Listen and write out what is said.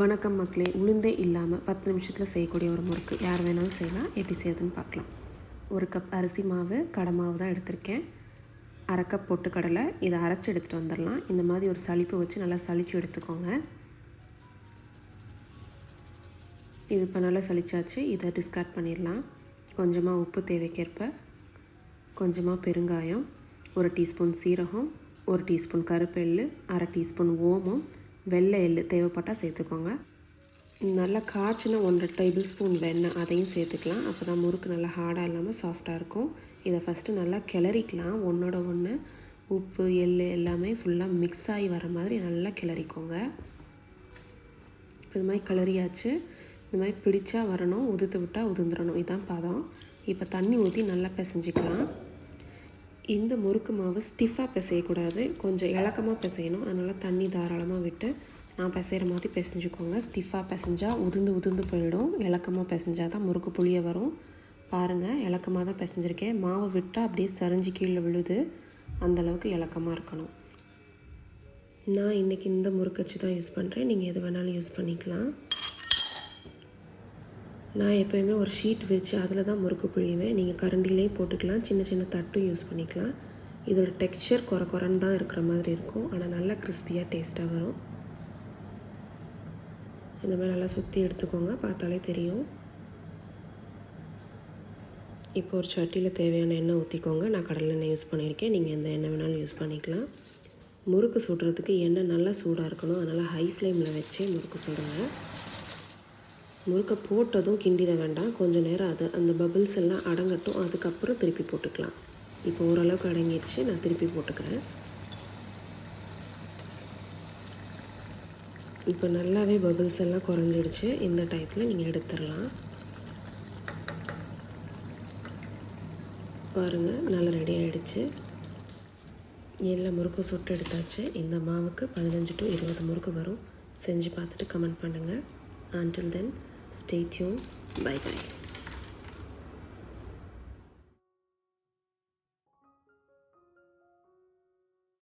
வணக்கம் மக்களே உளுந்தே இல்லாமல் பத்து நிமிஷத்தில் செய்யக்கூடிய ஒரு முறுக்கு. யார் வேணாலும் செய்யலாம் எப்படி செய்யுதுன்னு பார்க்கலாம். ஒரு கப் அரிசி மாவு கடை மாவு தான் எடுத்திருக்கேன். அரை கப் பொட்டுக்கடலை இதை அரைச்சி எடுத்துகிட்டு வந்துடலாம். இந்த மாதிரி ஒரு சளிப்பு வச்சு நல்லா சளிச்சு எடுத்துக்கோங்க. இது இப்போ நல்லா சளிச்சாச்சு இதை டிஸ்கார்ட் பண்ணிடலாம். கொஞ்சமாக உப்பு தேவைக்கேற்ப. கொஞ்சமாக பெருங்காயம் ஒரு டீஸ்பூன் சீரகம் ஒரு டீஸ்பூன் கருப்பெள்ளு அரை டீஸ்பூன் ஓமம் வெள்ளை எள்ளு தேவைப்பட்டால் சேர்த்துக்கோங்க. நல்லா காய்ச்சின ஒன்றரை டேபிள் ஸ்பூன் வெண்ணெய் அதையும் சேர்த்துக்கலாம். அப்போ தான் முறுக்கு நல்லா ஹார்டாக இல்லாமல் சாஃப்டாக இருக்கும். இதை ஃபஸ்ட்டு நல்லா கிளறிக்கலாம். ஒன்றோட ஒன்று உப்பு எள் எல்லாமே ஃபுல்லாக மிக்ஸ் ஆகி வர மாதிரி நல்லா கிளறிக்கோங்க. இது மாதிரி கிளறியாச்சு. இந்த மாதிரி பிடிச்சா வரணும் உதுத்து விட்டால் உதுந்துடணும் இதுதான் பதம். இப்போ தண்ணி ஊற்றி நல்லா பிசைஞ்சிக்கலாம். இந்த முறுக்கு மாவு ஸ்டிஃபாக பிசையக்கூடாது. கொஞ்சம் இலக்கமாக பிசையணும். அதனால் தண்ணி தாராளமாக விட்டு நான் பிசைகிற மாதிரி பிசைஞ்சுக்கோங்க. ஸ்டிஃபாக பிசைஞ்சால் உதிர்ந்து உதிர்ந்து போயிடும். இலக்கமாக பிசைஞ்சால் தான் முறுக்கு புளிய வரும். பாருங்கள் இலக்கமாக தான் பிசைஞ்சிருக்கேன். மாவு விட்டால் அப்படியே சரிஞ்சு கீழே விழுது. அந்தளவுக்கு இலக்கமாக இருக்கணும். நான் இன்றைக்கி இந்த முறுக்கச்சு தான் யூஸ் பண்ணுறேன் நீங்கள் எது வேணாலும் யூஸ் பண்ணிக்கலாம். நான் எப்போயுமே ஒரு ஷீட் வச்சு அதில் தான் முறுக்கு புழியுவேன் நீங்கள் கரண்டிலையும் போட்டுக்கலாம். சின்ன சின்ன தட்டும் யூஸ் பண்ணிக்கலாம். இதோட டெக்ஸ்சர் குறை குறைன்னு தான் இருக்கிற மாதிரி இருக்கும். ஆனால் நல்லா கிறிஸ்பியாக டேஸ்ட்டாக வரும். இந்த மாதிரி நல்லா சுற்றி எடுத்துக்கோங்க. பார்த்தாலே தெரியும். இப்போ ஒரு சட்டியில் தேவையான எண்ணெய் ஊற்றிக்கோங்க நான் கடலில் எண்ணெய் யூஸ் பண்ணியிருக்கேன். நீங்கள் எந்த எண்ணெய் வேணாலும் யூஸ் பண்ணிக்கலாம். முறுக்கு சுடுறதுக்கு எண்ணெய் நல்லா சூடாக இருக்கணும். அதனால் ஹை ஃப்ளேமில் வச்சே முறுக்கு சுடுங்க. முறுக்கை போட்டதும் கிண்டிட வேண்டாம். கொஞ்சம் நேரம் அது அந்த பபிள்ஸ் எல்லாம் அடங்கட்டும். அதுக்கப்புறம் திருப்பி போட்டுக்கலாம். இப்போ ஓரளவுக்கு அடங்கிடுச்சு நான் திருப்பி போட்டுக்கிறேன். இப்போ நல்லாவே பபிள்ஸ் எல்லாம் குறைஞ்சிடுச்சு. இந்த டயத்தில் நீங்கள் எடுத்துடலாம். பாருங்கள் நல்லா ரெடி ஆகிடுச்சு எல்லா முறுக்கும் சுட்டு எடுத்தாச்சு. இந்த மாவுக்கு பதினஞ்சு டு இருபது முறுக்கு வரும். செஞ்சு பார்த்துட்டு கமெண்ட் பண்ணுங்கள் until then stay tuned. Bye bye